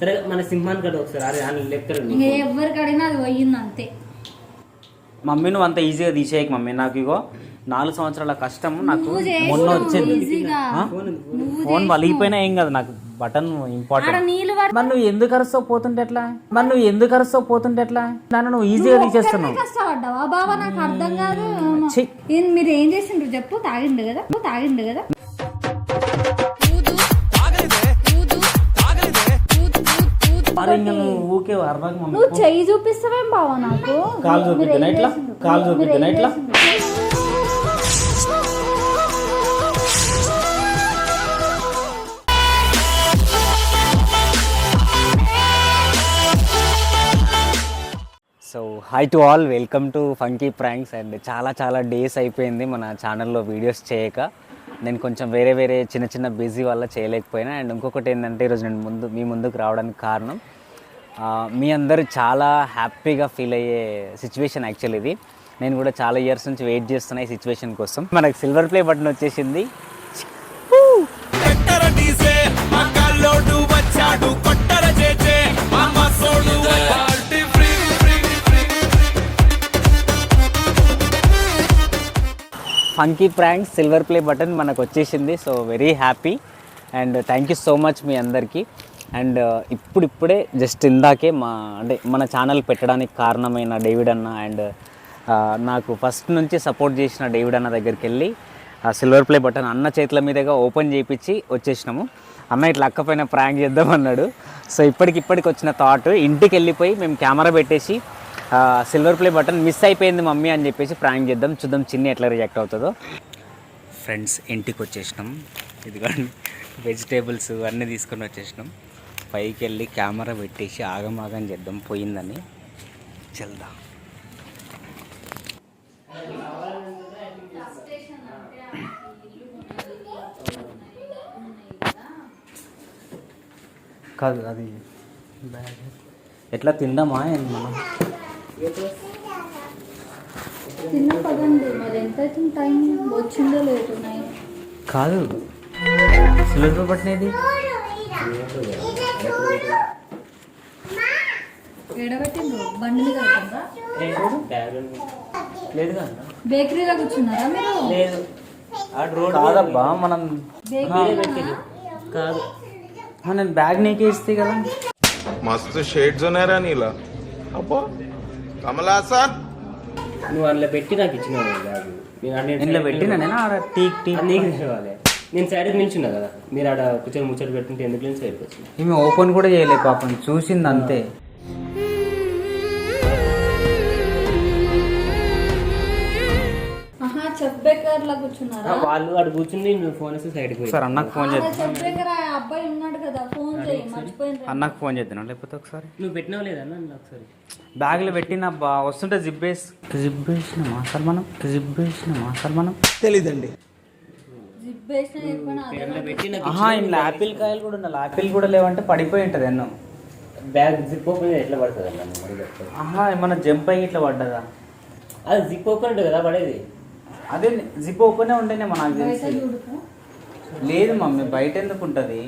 సరే మన సింహాన్ కదా ఒకసారి. అరే అని లెక్కలు ఇంక ఎవరికి అడిగినా అది పోయింది అంతే. మమ్మీ నువ్వు అంత ఈజీగా తీసేయకు మమ్మీ. నాకు ఇగో నాలుగు సంవత్సరాల కష్టం నాకు నువ్వు మొన్న వచ్చింది. ఈజీగా. ఆ? నువ్వు. ఫోన్ వలిగిపోయినా ఏం కాదు నాకు బటన్ ఆడ ఇంపార్టెంట్ నీళ్ళు పడ మరి నువ్వు ఎందుకు అరుస్తావు పోతుంటే ఎట్లా? మరి నువ్వు ఎందుకు అరుస్తావు పోతుంటే ఎట్లా? నన్ను నువ్వు ఈజీగా తీసేస్తున్నావు. కష్టపడ్డావా? బాబా నాకు అర్థం కాదు. ఛీ. ఏం- మీరు ఏం చేసిండ్రు చెప్పు తాగిండు కదా. తాగిండు కదా. ఊకే నువ్వు చెయ్యి చూపిస్తావేం బావా నాకు? కాలు ఇట్లా ఇట్లా? So hi to all welcome to funky pranks and చాలా చాలా డేస్ అయిపోయింది మన ఛానల్లో వీడియోస్ చేయక. నేను కొంచెం వేరే వేరే చిన్న చిన్న బిజీ వల్ల చేయలేకపోయినా. అండ్ ఇంకొకటి ఏంటంటే ఈరోజు నేను ముందు మీ ముందుకు రావడానికి కారణం మీ అందరూ చాలా హ్యాపీగా ఫీల్ అయ్యే సిచ్యువేషన్ యాక్చువల్ ఇది. నేను కూడా చాలా ఇయర్స్ నుంచి వెయిట్ చేస్తున్నా ఈ సిచ్యువేషన్ కోసం. మనకు సిల్వర్ ప్లే బటన్ వచ్చేసింది. Funky prank silver play button మనకు వచ్చేసింది. So very happy and thank you so much మీ అందరికీ. అండ్ uh, ఇప్పుడిప్పుడే జస్ట్ ఇందాకే మా అంటే మన ఛానల్ పెట్టడానికి కారణమైన డేవిడ్ అన్న అండ్ uh, నాకు ఫస్ట్ నుంచి సపోర్ట్ చేసిన డేవిడ్ అన్న దగ్గరికి వెళ్ళి ఆ సిల్వర్ ప్లే బటన్ అన్న చేతుల మీదగా ఓపెన్ చేయించి వచ్చేసినాము. అన్న ఇట్లా అక్కపోయిన ప్రాంక్ చేద్దామన్నాడు సో ఇప్పటికిప్పటికి వచ్చిన థాట్ ఇంటికి వెళ్ళిపోయి మేము కెమెరా పెట్టేసి సిల్వర్ ప్లే బటన్ మిస్ అయిపోయింది మమ్మీ అని చెప్పేసి ప్రాంక్ చేద్దాం. చూద్దాం చిన్ని ఎట్లా రియాక్ట్ అవుతుందో. ఫ్రెండ్స్ ఇంటికి వచ్చేసినాం. ఇదిగోండి వెజిటేబుల్స్ అన్నీ తీసుకొని వచ్చేసినాం. పైకి వెళ్ళి కెమెరా పెట్టేసి ఆగమాగం చేద్దాం పోయిందని. చల్దా. కాదు అది ఎట్లా తిందామా మనం? లేదు కాదు. సిల్వర్ పట్టినది బేకరీలో కూర్చున్నారా మీరు? లేదు. కాదబ్బా మనం కాదు. మనం బ్యాగ్ నీకే ఇస్తే కదా. మస్తు షేడ్స్ ఉన్నాయరా నీలా. అబ్బా. కమలా నువ్వు అందులో పెట్టి నాకు ఇచ్చినావు బ్యాగ్ ఇంట్లో పెట్టిన నేను టీక్ టీక్ నేను సైడ్ నిల్చున్నా కదా. మీరు ఆడ కూర్చొని ముచ్చట పెట్టుంటే ఎందుకు సైడ్కి వచ్చింది ఓపెన్ కూడా చేయలేదు పాపం. చూసింది అంతే. కూర్చున్నారా? వాళ్ళు ఆడ కూర్చుని నువ్వు ఫోన్ సైడ్కి పోయి. అన్నకు ఫోన్ చేద్దాం. చెఫ్ బేకర్ ఆ అబ్బాయి ఉన్నాడు కదా ఫోన్ చేయి మర్చిపోయిన అన్నకు ఫోన్ చేద్దాం లేకపోతే ఒకసారి? నువ్వు పెట్టినావు లేదన్న అందులో ఒకసారి? బ్యాగ్లో పెట్టినబ్బా వస్తుంటే జిప్ వేసి జిప్ వేసినామా అసలు మనం జిప్ వేసినామా అసలు మనం. తెలీదండి. జిప్ వేసిన చెప్పిన అదే అందులో పెట్టి నాకు ఆహా ఇంట్లో ఆపిల్ కాయలు కూడా ఉండాలి. ఆపిల్ కూడా లేవంటే పడిపోయి ఉంటుంది ఎన్నో. బ్యాగ్ జిప్ ఓపెన్ ఎట్లా పడుతుంది అన్న. ఆహా ఏమన్నా జంప్ అయ్యి ఇట్లా పడ్డదా? అది జిప్ ఓపెన్ ఉంటుంది కదా పడేది. అదే జిప్ ఓపెనే ఉండేనేమో నాకు బయట తెలిసి లేదు మమ్మీ బయట ఎందుకు ఉంటుంది?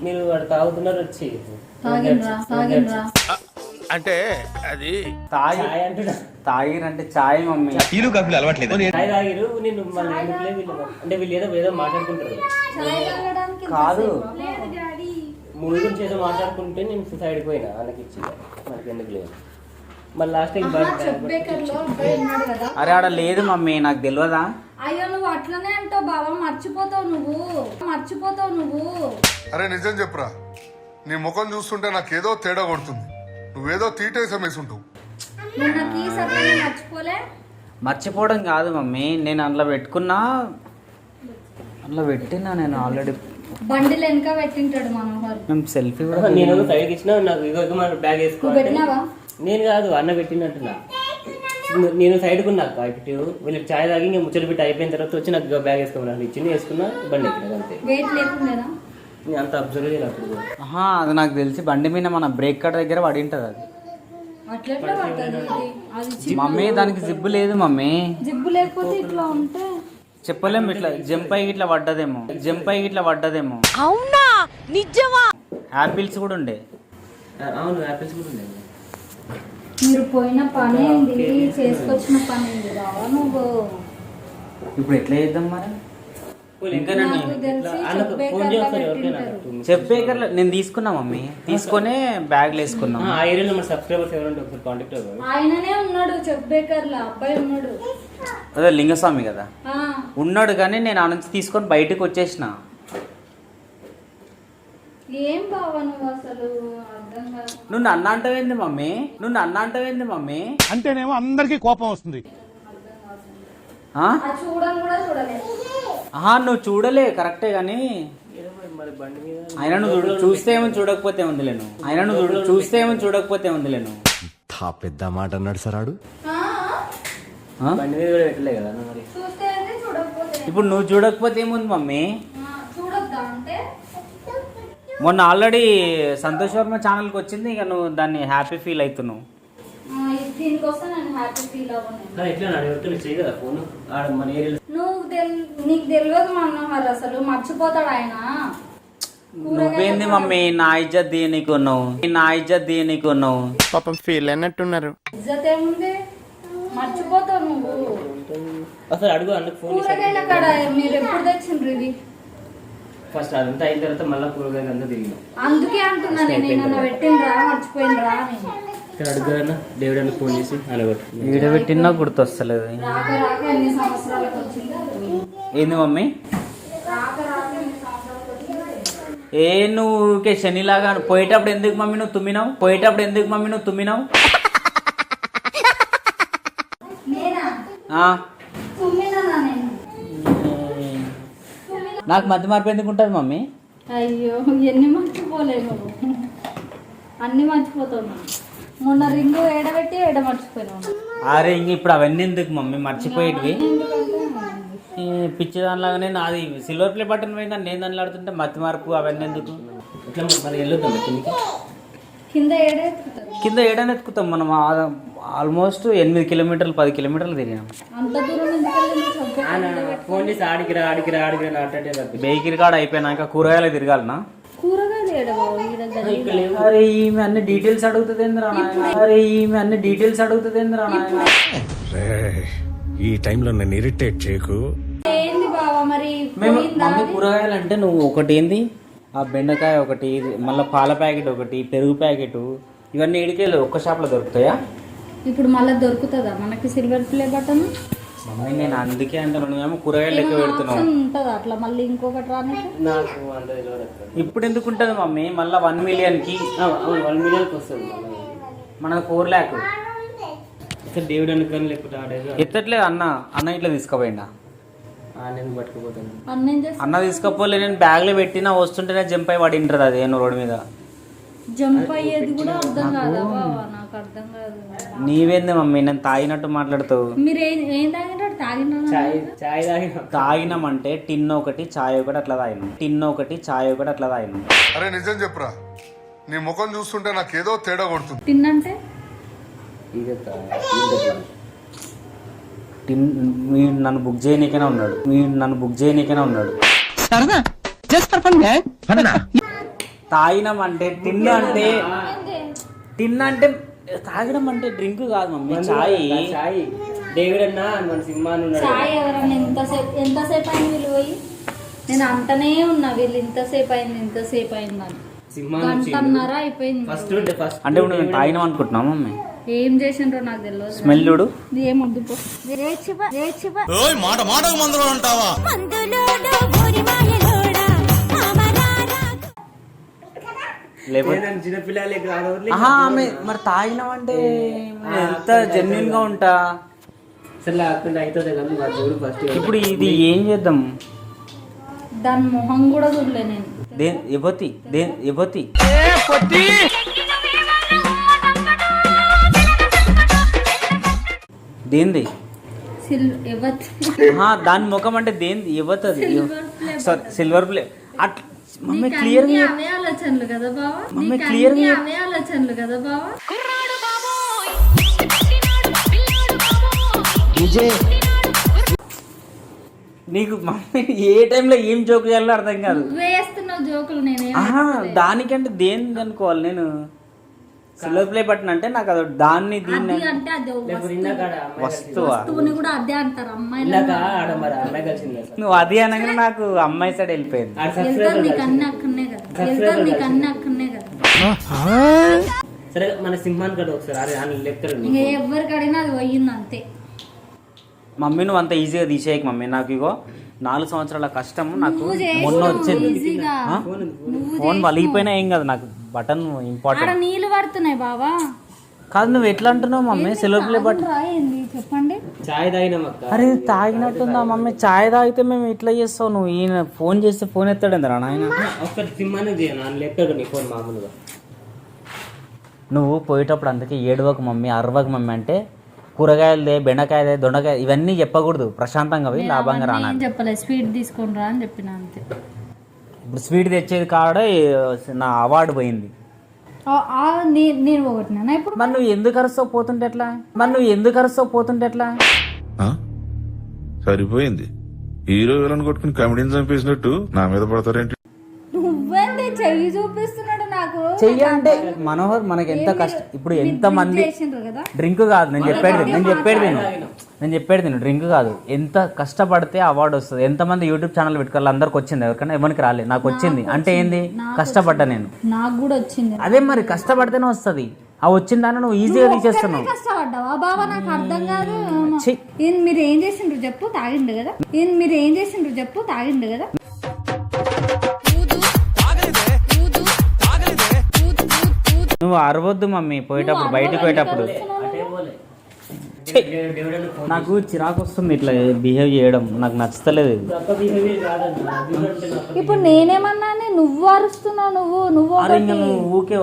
మీరు వాడు తాగుతున్నారు వచ్చి. అంటే అది తాగి తాగిరంటే చాయ్ మమ్మీ. కాఫీలు అలవాట్లేదు. చాయ్ తాగిరు నేను అంటే వీళ్ళు ఏదో ఏదో మాట్లాడుకుంటారు. కాదు. ముందు నుంచి ఏదో మాట్లాడుకుంటే నేను సైడ్ పోయినా వాళ్ళకి ఇచ్చి మనకి ఎందుకు లేదు. మళ్ళీ లాస్ట్ అరే ఆడ లేదు మమ్మీ నాకు తెలియదా అయ్యో నువ్వు అట్లనే అంటావు బాబా మర్చిపోతావు నువ్వు. మర్చిపోతావు నువ్వు. అరే నిజం చెప్పురా. నీ ముఖం చూస్తుంటే నాకేదో తేడా కొడుతుంది. నువ్వేదో తీటేసం వేసుంటావు. మర్చిపోలే. మర్చిపోవడం కాదు మమ్మీ నేను అందులో పెట్టుకున్నా అందులో పెట్టినా నేను ఆల్రెడీ బండిలు వెనక పెట్టింటాడు మనోహర్. మేము సెల్ఫీ కూడా నేను ఇచ్చిన నాకు ఇగో ఇగో మన బ్యాగ్ వేసుకో పెట్టినావా? నేను కాదు అన్న పెట్టినట్టున్నా. నేను సైడ్ కున్నా ఇటు వీళ్ళకి చాయ్ తాగి ఇంకా ముచ్చట పెట్టి అయిపోయిన తర్వాత వచ్చి నాకు బ్యాగ్ వేసుకోమన్నాను ఇచ్చింది వేసుకున్నా బండి ఎక్కిన అంతే. నేను అబ్జర్వ్ చేయలేదు అప్పుడు ఆహా అది నాకు తెలిసి బండి మీద మన బ్రేక్ కట్ దగ్గర పడి ఉంటుంది అది మమ్మీ దానికి జిబ్బు లేదు మమ్మీ. జిబ్బు లేకపోతే ఇట్లా ఉంటే? చెప్పలేము ఇట్లా జంప్ అయ్యి ఇట్లా పడ్డదేమో. జంప్ అయ్యి ఇట్లా పడ్డదేమో. అవునా? యాపిల్స్ కూడా ఉండే. అవును యాపిల్స్ కూడా ఉన్నాయి మీరు పోయిన పని ఏంది చేసుకొచ్చిన పని ఏంది బావా నువ్వు? ఇప్పుడు ఎట్లా చేద్దాం మరి? చెప్పే నేను తీసుకున్నా మమ్మీ. తీసుకొనే బ్యాగ్లో వేసుకున్నాం. ఆ ఏరియాలో మన సబ్స్క్రైబర్స్ ఎవరంటే ఒకసారి కాంటాక్ట్ అవ్వాలి ఆయననే ఉన్నాడు చెక్ బేకర్లా అబ్బాయి ఉన్నాడు. అదే లింగస్వామి కదా. ఆ, ఉన్నాడు కానీ నేను ఆ నుంచి తీసుకొని బయటకు వచ్చేసిన. ఏం బావా నువ్వు అసలు అర్థం కాదు. నువ్వు నన్ను అంటవేంది మమ్మీ? నువ్వు నన్ను అంటవేంది మమ్మీ? అంటేనేమో అందరికీ కోపం వస్తుంది. ఆ? అది చూడని కూడా చూడలేదు ఆహా నువ్వు చూడలే కరెక్టే కానీ అయినా నువ్వు చూడ- చూస్తే ఏమో చూడకపోతే ఉందిలే నువ్వు? అయినా నువ్వు చూడ- చూస్తే ఏమో చూడకపోతే ఉందిలే నువ్వు? తా పెద్ద మాట అన్నాడు సరాడు ఆ, ఆ? బండి మీద కూడా పెట్టలే కదా అన్న మరి? చూస్తే ఏంది చూడకపోతే. ఇప్పుడు నువ్వు చూడకపోతే ఏముంది మమ్మీ? మొన్న ఆల్రెడీ సంతోష్ వర్మ ఛానల్కి వచ్చింది ఇక నువ్వు దాన్ని హ్యాపీ ఫీల్ అవుతున్నావు. ఇది దీనికోసం నేను హ్యాపీ ఫీల్ అవ్వను. నువ్వు నీకు తెలియదు అసలు మర్చిపోతాడు ఆయన. నువ్వేంది మమ్మీ నా ఇజ్జత్ దీనికి ఉన్నావు నా ఇజ్జత్ దీనికి ఉన్నావు పాపం ఫీల్ అన్నట్టున్నారు ఇజ్జత్ ఏముంది? మర్చిపోతావు నువ్వు. అసలు అడుగు కూరగాయల కాడ మీరు ఎప్పుడు తెచ్చిండ్రు ఇవి ఫస్ట్ అదంతా అయిన తర్వాత మళ్ళీ కూరగాయలు అంతా తిరిగినాం. అందుకే అంటున్నా నేను ఏమన్నా పెట్టిండ్రా మర్చిపోయినరా అని. ఇక్కడ అడుగుదన్న దేవుడు అన్న ఫోన్ చేసి అనగొట్టు వీడియో పెట్టినా గుర్తొస్తలేదు. రాక రాక ఎన్ని సంవత్సరాలకు వచ్చిందో ఏంది మమ్మీ? ఏ నువ్వు ఊరికే శనిలాగా పోయేటప్పుడు ఎందుకు మమ్మీ నువ్వు తుమ్మినావు? పోయేటప్పుడు ఎందుకు మమ్మీ నువ్వు తుమ్మినావు నేనా ఆ? తుమ్మినా నేను నాకు మధ్య మార్పు ఎందుకు ఉంటుంది మమ్మీ? అయ్యో ఎన్ని మర్చిపోలే నువ్వు. అన్ని మర్చిపోతావు. మొన్న రింగు ఏడబెట్టి ఏడ మర్చిపోయినావు అరే ఇంక ఇప్పుడు అవన్నీ ఎందుకు మమ్మీ? మర్చిపోయేటివి? పిచ్చి దానిలాగానే నాది సిల్వర్ ప్లే బటన్ పోయింది నేను దానిలో ఆడుతుంటే మతి మార్పు అవన్నీ ఎందుకు? ఇట్లా మరి? వెళ్ళొద్దాం కిందికి. కింద కింద ఏడని ఎత్తుకుతాం మనం ఆ- ఆల్మోస్ట్ ఎనిమిది కిలోమీటర్లు పది కిలోమీటర్లు తిరిగాం అంత దూరం ఫోన్ చేసి ఆడికిరా ఆడికిరా ఆడికిరా తప్పి బేకిరి కాడ అయిపోయినాక కూరగాయలు తిరగాలనా? అరే ఈమె అన్ని డీటెయిల్స్ అడుగుతుంది? అరే ఈమె అన్ని డీటెయిల్స్ అడుగుతుంది? ఈ టైంలో నన్ను ఇరిటేట్ చేయకు. ఏంది బావా మరి మేము మమ్మీ? కూరగాయలు అంటే నువ్వు ఒకటి ఏంది ఆ బెండకాయ ఒకటి మళ్ళీ పాల ప్యాకెట్ ఒకటి పెరుగు ప్యాకెట్ ఇవన్నీ ఇడికేళ్ళు ఒక్క షాప్లో దొరుకుతాయా? ఇప్పుడు మళ్ళీ దొరుకుతుందా? మనకి సిల్వర్ ప్లే బటన్? మమ్మీ నేను అందుకే అంటాను నువ్వేమో కూరగాయలు ఆప్షన్ ఉంటుందా అట్లా మళ్ళీ ఇంకొకటి అక్కడ ఇప్పుడు ఎందుకు ఉంటుంది మమ్మీ? మళ్ళీ వన్ మిలియన్కి వన్ మిలియన్కి వస్తుంది. మనకు ఫోర్ ల్యాక్ దేవుడు అనుకొని లేకపోతే ఆడేదో ఎత్తట్లేదు అన్న. అన్న ఇట్లా తీసుకుపోయిందా నేను పట్టుకుపోతాను. అన్నేం చేస్తా అన్న తీసుకపోలే నేను బ్యాగ్లో పెట్టినా వస్తుంటేనే జంప్ అయి పడింటారు అది ఏమో రోడ్ మీద? జంప్ అయ్యేది కూడా అర్థం కాదా బావా నాకు అర్థం కాదు. నీవేంది మమ్మీ నేను తాగినట్టు మాట్లాడుతావు? మీరు ఏం ఏం తాగినారు? తాగినా చాయ్ చాయ్ తాగిన. తాగినామంటే టిన్ ఒకటి చాయ్ ఒకటి అట్లా తాగినాం. టిన్ ఒకటి చాయ్ ఒకటి అట్లా తాగినాం. అరే నిజం చెప్పురా? నీ ముఖం చూస్తుంటే నాకేదో తేడా కొడుతుంది. తిన్నంటే ఇది టిన్ వీడు నన్ను బుక్ చేయనీకనే ఉన్నాడు. వీడు నన్ను బుక్ చేయనీకనే ఉన్నాడు. తాగినామంటే టిన్ అంటే టిన్ అంటే తాగడం అంటే డ్రింక్ కాదు మమ్మీ చాయ్. చాయ్. డేవిడ్ అన్న మన సినిమా చాయ్ ఎవరన్నా ఎంతసేపు ఎంతసేపు అయింది వీళ్ళు పోయి? నేను అంటనే ఉన్నా వీళ్ళు ఇంతసేపు అయింది ఇంతసేపు అయింది అని. గంటన్నర అయిపోయింది ఫస్ట్ ఉంటే ఫస్ట్ అంటే ఇప్పుడు మేము తాగినాం అనుకుంటున్నాం మమ్మీ. ఏం చేసిండ్రో నాకు తెలియదు స్మెల్ చూడు. మాట మందులో లేకపోతే ఆమె మరి తాగినామంటే ఎంత జెన్యున్గా ఉంటా? ఇప్పుడు ఇది ఏం చేద్దాం? దాని మొహం కూడా చూడలే నేను. దేంది? దాని ముఖం అంటే దేంది? యువత అది సిల్వర్ ప్లే అట్లా మమ్మీ క్లియర్ అవే ఆలోచనలు కదా బావా? మమ్మీ అన్ని గా- అవే ఆలోచనలు కదా బావా? నీకు మమ్మీ ఏ టైంలో ఏం జోక్ చేయాలో అర్థం కాదు. వేస్తున్నావు జోకులు నేనేం దానికంటే దేని అనుకోవాలి నేను? సిల్వర్ ప్లే బటన్ అంటే నాకు అది దాన్ని దీన్ని అది అంటే వస్తువా. వస్తువుని కూడా అదే అంటారు. అమ్మాయిలు ఇందాక ఆడ మరి అమ్మాయి కలిసింది నువ్వు అది అనగానే నాకు అమ్మాయి సైడ్ వెళ్ళిపోయింది. ఆడ వెళ్తారు సబ్స్క్రైబర్ నీకు అన్ని అక్కడనే కదా. వెళ్తారు నీకు అన్ని అక్కడనే కదా. సరే మన సింహాన్ ఒకసారి. అరే ఆయన లెక్కలు ఇంకా ఎవరికి అడిగినా అది పోయింది అంతే. మమ్మీ నువ్వు అంత ఈజీగా తీసేయకు మమ్మీ. నాకు ఇగో నాలుగు సంవత్సరాల కష్టం నాకు నువ్వు మొన్న చేసినావు వచ్చింది. ఈజీగా ఆ? నువ్వు ఫోన్ వలిగిపోయినా ఏం కాదు నాకు. బటన్ ఇంపార్టెంట్ నీళ్ళు పడుతున్నాయి బావా. కాదు నువ్వు ఎట్లా అంటున్నావు మమ్మీ? సిల్వర్ ప్లే బటన్ రాయింది చెప్పండి. చాయ్ తాగినాం అక్క. అరే తాగినట్టుందా మమ్మీ? చాయ్ తాగితే మేము ఇట్లా చేస్తావు? నువ్వు ఈయన ఫోన్ చేస్తే ఫోన్ ఎత్తాడు నాయన? ఒకసారి ఆయన లెక్కడు నీ ఫోన్ మామూలుగా. నువ్వు పోయేటప్పుడు అందుకే ఏడవకు మమ్మీ అరవకు మమ్మీ అంటే కూరగాయలదే బెండకాయదే దొండకాయ ఇవన్నీ చెప్పకూడదు. ప్రశాంతంగా పోయి లాభంగా ఏం రానాలి. చెప్పలే. స్వీట్ తీసుకొని రా అని చెప్పిన అంతే. ఇప్పుడు స్వీట్ తెచ్చేది కాడే నా అవార్డు పోయింది. ఆ- ఆ నే- నేను ఒకటినా ఇప్పుడు? మరి నువ్వు ఎందుకు అరుస్తావు పోతుంటే ఎట్లా? మరి నువ్వు ఎందుకు అరుస్తావు పోతుంటే ఎట్లా? ఆ? సరిపోయింది. హీరో విలన్ కొట్టుకుని కమెడీని చంపేసినట్టు నా మీద పడతారేంటి? నువ్వేంది చెయ్యి చూపిస్తున్నాడు నాకు చెయ్యి అంటే మనోహర్ మనకి ఎంత కష్టం ఇప్పుడు ఎంత మంది డ్రింక్ కాదు. నేను చెప్పేది. నేను చెప్పేది నేను నేను చెప్పేది నేను డ్రింక్ కాదు. ఎంత కష్టపడితే అవార్డు వస్తుంది. ఎంతమంది యూట్యూబ్ ఛానల్ పెట్టుకోవాలి అందరికి వచ్చింది. ఎవరికైనా ఎవరికి రాలేదు నాకు వచ్చింది. అంటే ఏంది? కష్టపడ్డా నేను. నాకు కూడా వచ్చింది. అదే మరి కష్టపడితేనే వస్తుంది. ఆ వచ్చిన దాన్ని నువ్వు ఈజీగా తీసేస్తున్నావు. కష్టపడ్డావా? బాబా నాకు అర్థం కాదు. మీరు ఏం చేసిండ్రు చెప్పు తాగిండు కదా. మీరు ఏం చేసిండ్రు చెప్పు తాగిండు కదా. నువ్వు అరవద్దు మమ్మీ. పోయేటప్పుడు బయటకు పోయేటప్పుడు. నాకు చిరాకు వస్తుంది ఇట్లా బిహేవ్ చేయడం. నాకు నచ్చతలేదు ఇప్పుడు నేనేమన్నానే నువ్వు అరుస్తున్నావు నువ్వు నువ్వు ఊకే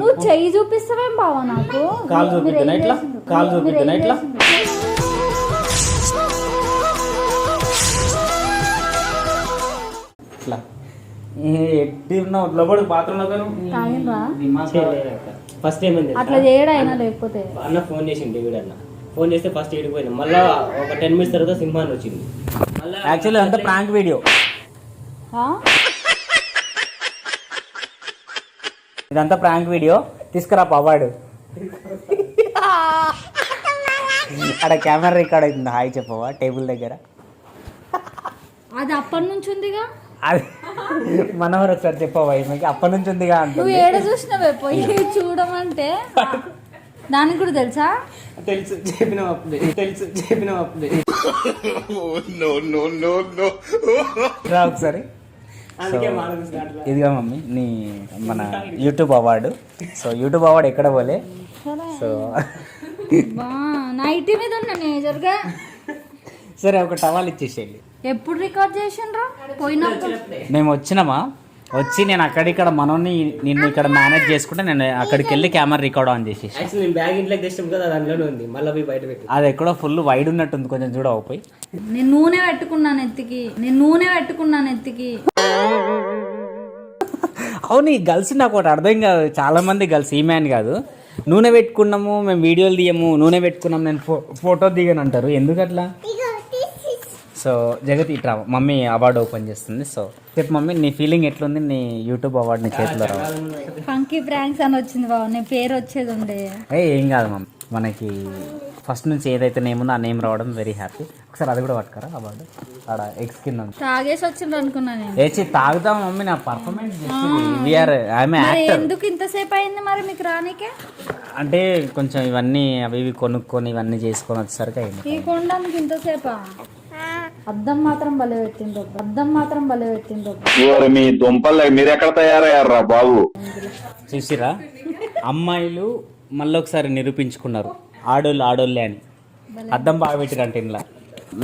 నువ్వు చెయ్యి చూపిస్తావేం బావా నాకు? కాలు ఏం ఇట్లా? కాలు ఏం ఇట్లా? ఇట్లా. ఫస్ట్ ఏమైంది అట్లా చేయడైనా లేకపోతే? అన్న ఫోన్ చేసిండు డేవిడ్ అన్న. ఫోన్ చేస్తే ఫస్ట్ ఏడిపోయినా మళ్ళా ఒక టెన్ మినిట్స్ తర్వాత సింహాన్ వచ్చింది మళ్ళా యాక్చువల్లీ అంతా ప్రాంక్ వీడియో? ఇదంతా ప్రాంక్ వీడియో తీసుకురా పవాడు అక్కడ కెమెరా రికార్డ్ అవుతుంది. హాయ్ చెప్పవా టేబుల్ దగ్గర. అది అప్పటి నుంచి ఉందిగా? అది మనోహర్ ఒకసారి చెప్పవా ఈమెకి అప్పటి నుంచి ఉందిగా నువ్వు అంటుంది ఏడ చూసినవే పోయి చూడమంటే? దానికి కూడా తెలుసా? తెలుసు చెప్పిన తెలుసు చెప్పిన రా ఒకసారి. అందుకే అట్లా ఇదిగా మమ్మీ నీ మన YouTube award. So YouTube award ఎక్కడ పోలే? సో బా నైట్ మీద ఉన్నా మేజర్గా సరే ఒక టవాల్ ఇచ్చేసేయండి. ఎప్పుడు రికార్డ్ చేసిండ్రా? పోయినప్పుడు? మేము వచ్చినామా? వచ్చి నేను అక్కడిక్కడ మనోని నిన్ను ఇక్కడ మేనేజ్ చేసుకుంటే నేను అక్కడికి వెళ్ళి కెమెరా రికార్డ్ ఆన్ చేసేసి. యాక్చువల్లీ నేను బ్యాగ్ ఇంట్లోకి తెచ్చాం కదా అది అందులోనే ఉంది. మళ్ళీ పోయి బయట పెట్టి. అది ఎక్కడో ఫుల్ వైడ్ ఉన్నట్టుంది కొంచెం చూడవు పోయి. నేను నూనె పెట్టుకున్నాను ఎత్తికి నేను నూనె పెట్టుకున్నాను ఎత్తికి అవును ఈ గర్ల్స్ నాకు ఒకటి అర్థం కాదు. చాలా మంది గర్ల్స్ ఈ మ్యాన్ కాదు. నూనె పెట్టుకున్నాము మేము వీడియోలు తీయము నూనె పెట్టుకున్నాం నేను ఫో ఫోటో దిగను అంటారు. ఎందుకు అట్లా సో జగతి ఇట్లా మమ్మీ అవార్డు ఓపెన్ చేస్తుంది. సో చెప్పు మమ్మీ నీ ఫీలింగ్ ఎట్లుంది? నీ యూట్యూబ్ అవార్డు నీ చేతిలో ఫంకీ ప్రాంక్స్ అని వచ్చింది బాబు నీ పేరు వచ్చేది ఉండే ఏ ఏం కాదు మమ్మీ. మనకి ఫస్ట్ నుంచి ఏదైతే నేమ్ ఉందో ఆ నేమ్ రావడం వెరీ హ్యాపీ ఒకసారి అది కూడా పట్టుకరా అవార్డు? ఆడ ఎక్స్ కింద తాగేసి వచ్చిండ్రు అనుకున్నా నేను. ఏచి తాగుతాం మమ్మీ నా పర్ఫార్మెన్స్ వీఆర్ ఐఎమ్ యాక్టర్ ఎందుకు ఇంతసేపు అయింది మరి మీకు రానికే? అంటే కొంచెం ఇవన్నీ అవి ఇవి కొనుక్కొని ఇవన్నీ చేసుకొని వచ్చేసరికి అయింది. ఈ కొండానికి ఇంతసేపా అద్దం మాత్రం భలే పెట్టిండ్రు. అద్దం మాత్రం భలే పెట్టిండ్రు. ఓరి మీ దుంపలు మీరెక్కడ తయారయ్యారా బాబు? చూసిరా? అమ్మాయిలు మళ్ళీ ఒకసారి నిరూపించుకున్నారు. ఆడోళ్ళు ఆడోళ్ళే అని. అద్దం బాగా పెట్టిరంట ఇంట్లో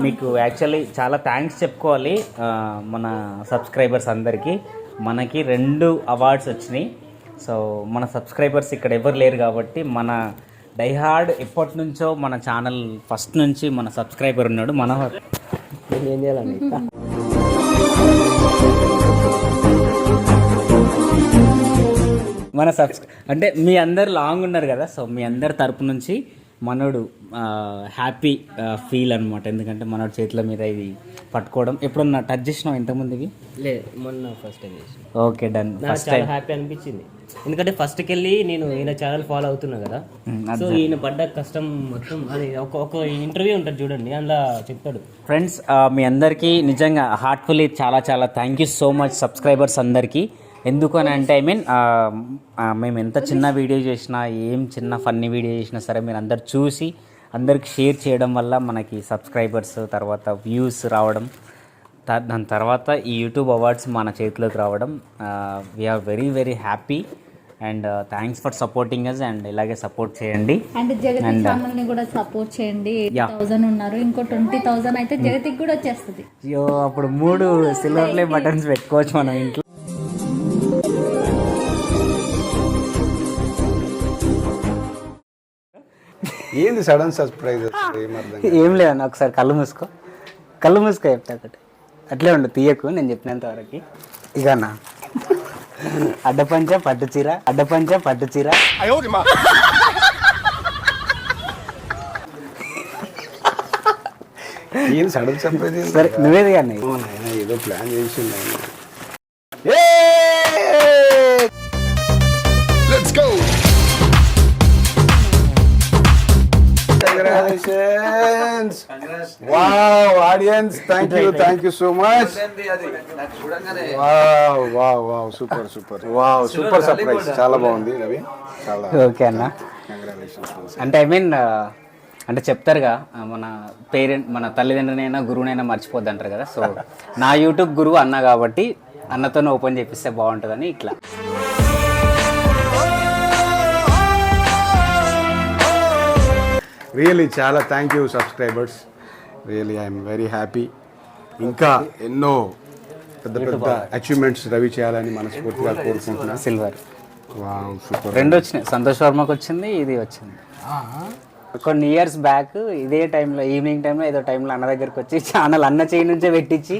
మీకు యాక్చువల్లీ చాలా థ్యాంక్స్ చెప్పుకోవాలి మన సబ్స్క్రైబర్స్ అందరికీ. మనకి రెండు అవార్డ్స్ వచ్చినాయి. సో మన సబ్స్క్రైబర్స్ ఇక్కడ ఎవరు లేరు కాబట్టి మన డైహార్డ్ ఎప్పటి నుంచో మన ఛానల్ ఫస్ట్ నుంచి మన సబ్స్క్రైబర్ ఉన్నాడు మనోహర్. నేను ఏం చేయాలండి మన సబ్స్ అంటే మీ అందరు లాంగ్ ఉన్నారు కదా సో మీ అందరి తరపు నుంచి మనోడు హ్యాపీ ఫీల్ అనమాట ఎందుకంటే మనోడు చేతుల మీద ఇది పట్టుకోవడం. ఎప్పుడన్నా టచ్ చేసినావు ఇంతకుముందు ఇవి? లేదు మొన్న ఫస్ట్ టైం చేసిన. Okay done first time happy అనిపించింది. ఎందుకంటే ఫస్ట్కి వెళ్ళి నేను ఈయన ఛానల్ ఫాలో అవుతున్నా కదా. సో ఈయన పడ్డ కష్టం మొత్తం అది ఒక ఒక ఇంటర్వ్యూ ఉంటుంది చూడండి అందులో చెప్తాడు. ఫ్రెండ్స్ మీ అందరికీ నిజంగా హార్ట్ఫుల్లీ చాలా చాలా thank you so much subscribers అందరికీ. ఎందుకు అని అంటే ఐ మీన్ మేము ఎంత చిన్న వీడియో చేసినా ఏం చిన్న ఫన్నీ వీడియో చేసినా సరే మీరు అందరు చూసి అందరికి షేర్ చేయడం వల్ల మనకి సబ్స్క్రైబర్స్ తర్వాత వ్యూస్ రావడం దాని తర్వాత ఈ యూట్యూబ్ అవార్డ్స్ మన చేతిలోకి రావడం we're very very happy and thanks for supporting us and ఇలాగే సపోర్ట్ చేయండి. అండ్ జగతి And, uh, కూడా సపోర్ట్ చేయండి. థౌసండ్ ఉన్నారు ఇంకో ట్వంటీ థౌసండ్ అయితే జగతికి కూడా వచ్చేస్తుంది. అయ్యో అప్పుడు మూడు సిల్వర్ ప్లే బటన్స్ పెట్టుకోవచ్చు మనం ఇంట్లో. ఏంది సడన్ సర్ప్రైజ్ ఏం లేదన్న ఒకసారి కళ్ళు మూసుకో. కళ్ళు మూసుకో చెప్తా ఒకటి. అట్లే ఉండు తీయకు నేను చెప్పినంత వరకు. ఇక అన్న. అడ్డపంచ పట్టు చీర అడ్డపంచ పట్టు చీర. ఏంది సడన్ సర్ప్రైజ్? సరే నువ్వేది కానీ ఏదో ప్లాన్ చేసిండు Congratulations! Wow, audience, thank you, thank you. so much. Wow, wow, wow, super, super. Wow, super surprise. చాలా బాగుంది రవి. చాలా. ఓకే అన్న. కంగ్రాచులేషన్స్ అంటే ఐ మీన్ అంటే చెప్తారుగా మన పేరెంట్ మన తల్లిదండ్రులైనా గురువునైనా మర్చిపోద్ది అంటారు కదా. సో నా యూట్యూబ్ గురువు అన్న కాబట్టి అన్నతోనే ఓపెన్ చేపిస్తే బాగుంటుందని ఇట్లా. రియలీ చాలా thank you subscribers really I'm very happy ఇంకా ఎన్నో పెద్ద పెద్ద అచీవ్మెంట్స్ రవి చేయాలని మనస్ఫూర్తిగా కోరుకుంటున్నాను. సిల్వర్ సూపర్ రెండు వచ్చినాయి. సంతోష్ వర్మకి వచ్చింది ఇది వచ్చింది. కొన్ని ఇయర్స్ బ్యాక్ ఇదే టైంలో ఈవినింగ్ టైంలో ఏదో టైంలో అన్న దగ్గరికి వచ్చి ఛానల్ అన్న చేయి నుంచే పెట్టించి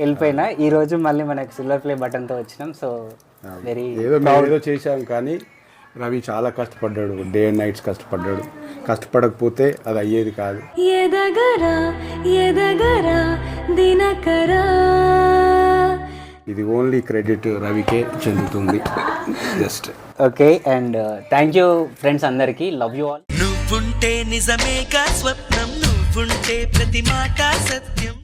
వెళ్ళిపోయినా. ఈ రోజు మళ్ళీ మనకి సిల్వర్ ప్లే బటన్తో వచ్చినాం సో వెరీ ఏదో చేశాం కానీ రవి చాలా కష్టపడ్డాడు. డే అండ్ నైట్స్ కష్టపడ్డాడు. కష్టపడకపోతే అది అయ్యేది కాదు. ఎదగరా ఎదగరా దినకరా. ఇది ఓన్లీ క్రెడిట్ రవికే చెందుతుంది. Just okay and thank you friends అందరికీ. లవ్ యూ ఆల్ నువ్వుంటే నిజమేగా స్వప్నం నువ్వుంటే ప్రతి మాట సత్యం.